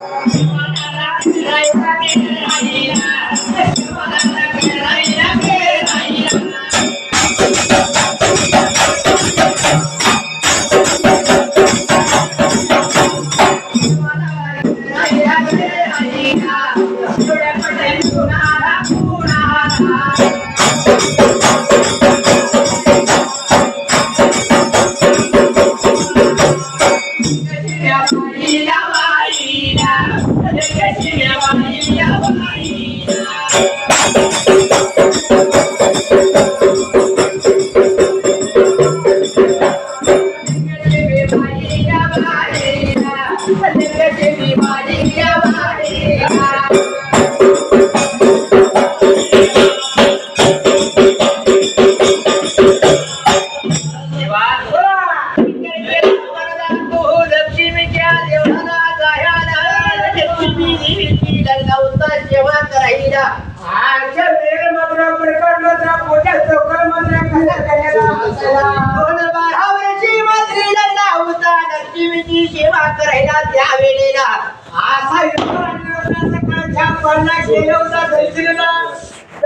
Thank you. जेव्हा करायला. आजच्या वेळ मात्र प्रकार मात्र मोठ्या चौकल मात्र कसा करायला असायला दोन बारा वर्षी मंत्रीला लावता लक्ष्मीची सेवा करायला त्या वेळेला. असा सकाळच्या पन्ना गेला होता दर्शनाला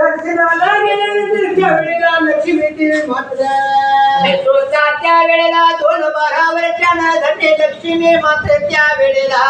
दर्शनाला गेल्यानंतर त्या वेळेला लक्ष्मी देवी मात्र त्या वेळेला दोन बारा वर्षानं धन्य लक्ष्मी मात्र त्या वेळेला.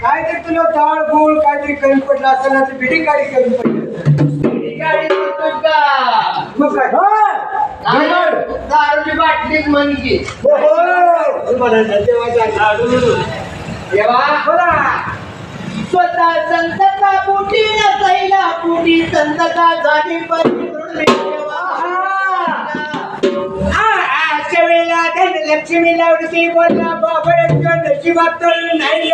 काहीतरी तुला डाळ गुळ काहीतरी कमी पडलं असं ना तर बिडी गाडी कमी पडली मग काय? दारू- दारूची बाटलीच म्हणजे. स्वतः संतका पुटी नसायला पुटी संतका झाली पण हा, आजच्या वेळेला धन लक्ष्मी लावडी बोलला बाबा नशिबात तर नाही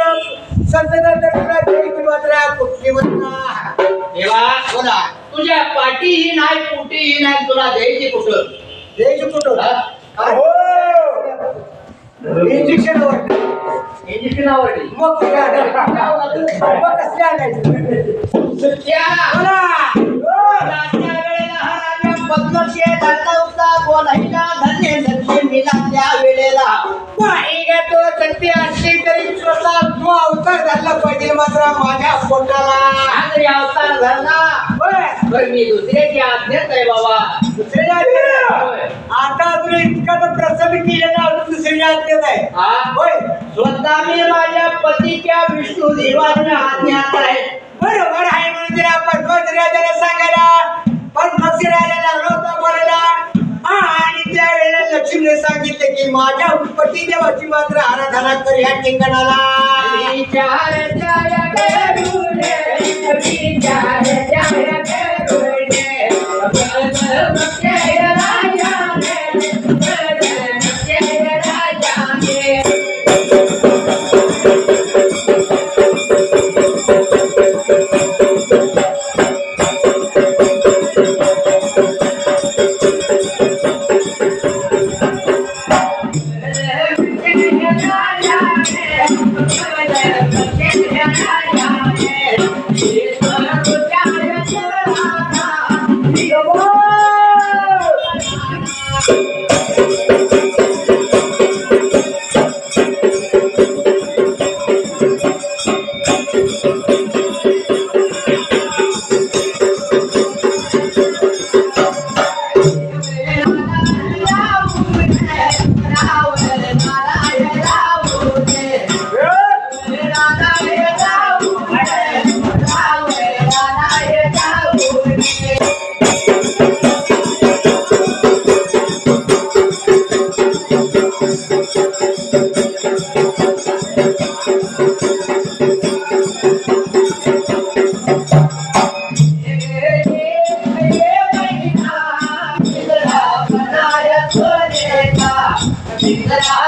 संत द्यायची मात्र कुठली म्हणता? तेव्हा बोला. तुझ्या पाठीही नाही पुटीही नाही तुला द्यायची कुठं? द्यायची कुठं? हा? हो इंजेक्शन इंजेक्शनावरती मग कुठे आणायचं? मग कसले आणायचं? त्या बोला. त्या वेळेला हा राजा बोलायला धन्य लक्ष्मीला त्या वेळेला. बाई ग तो सत्य असली तरी स्वतः तू अवतार झाला पाहिजे मात्र माझ्या पोटाला. आणि अवतार धरला. होय. तर मी दुसऱ्याची आज्ञाच आहे बाबा. दुसऱ्या. आता तुला इतका तर प्रसन्न केलं ना अजून दुसऱ्या आज्ञेत आहे. होय. स्वतः मी माझ्या पतीच्या विष्णू देवाच्या आज्ञात या ठिकाणाला Whoa! Thank you.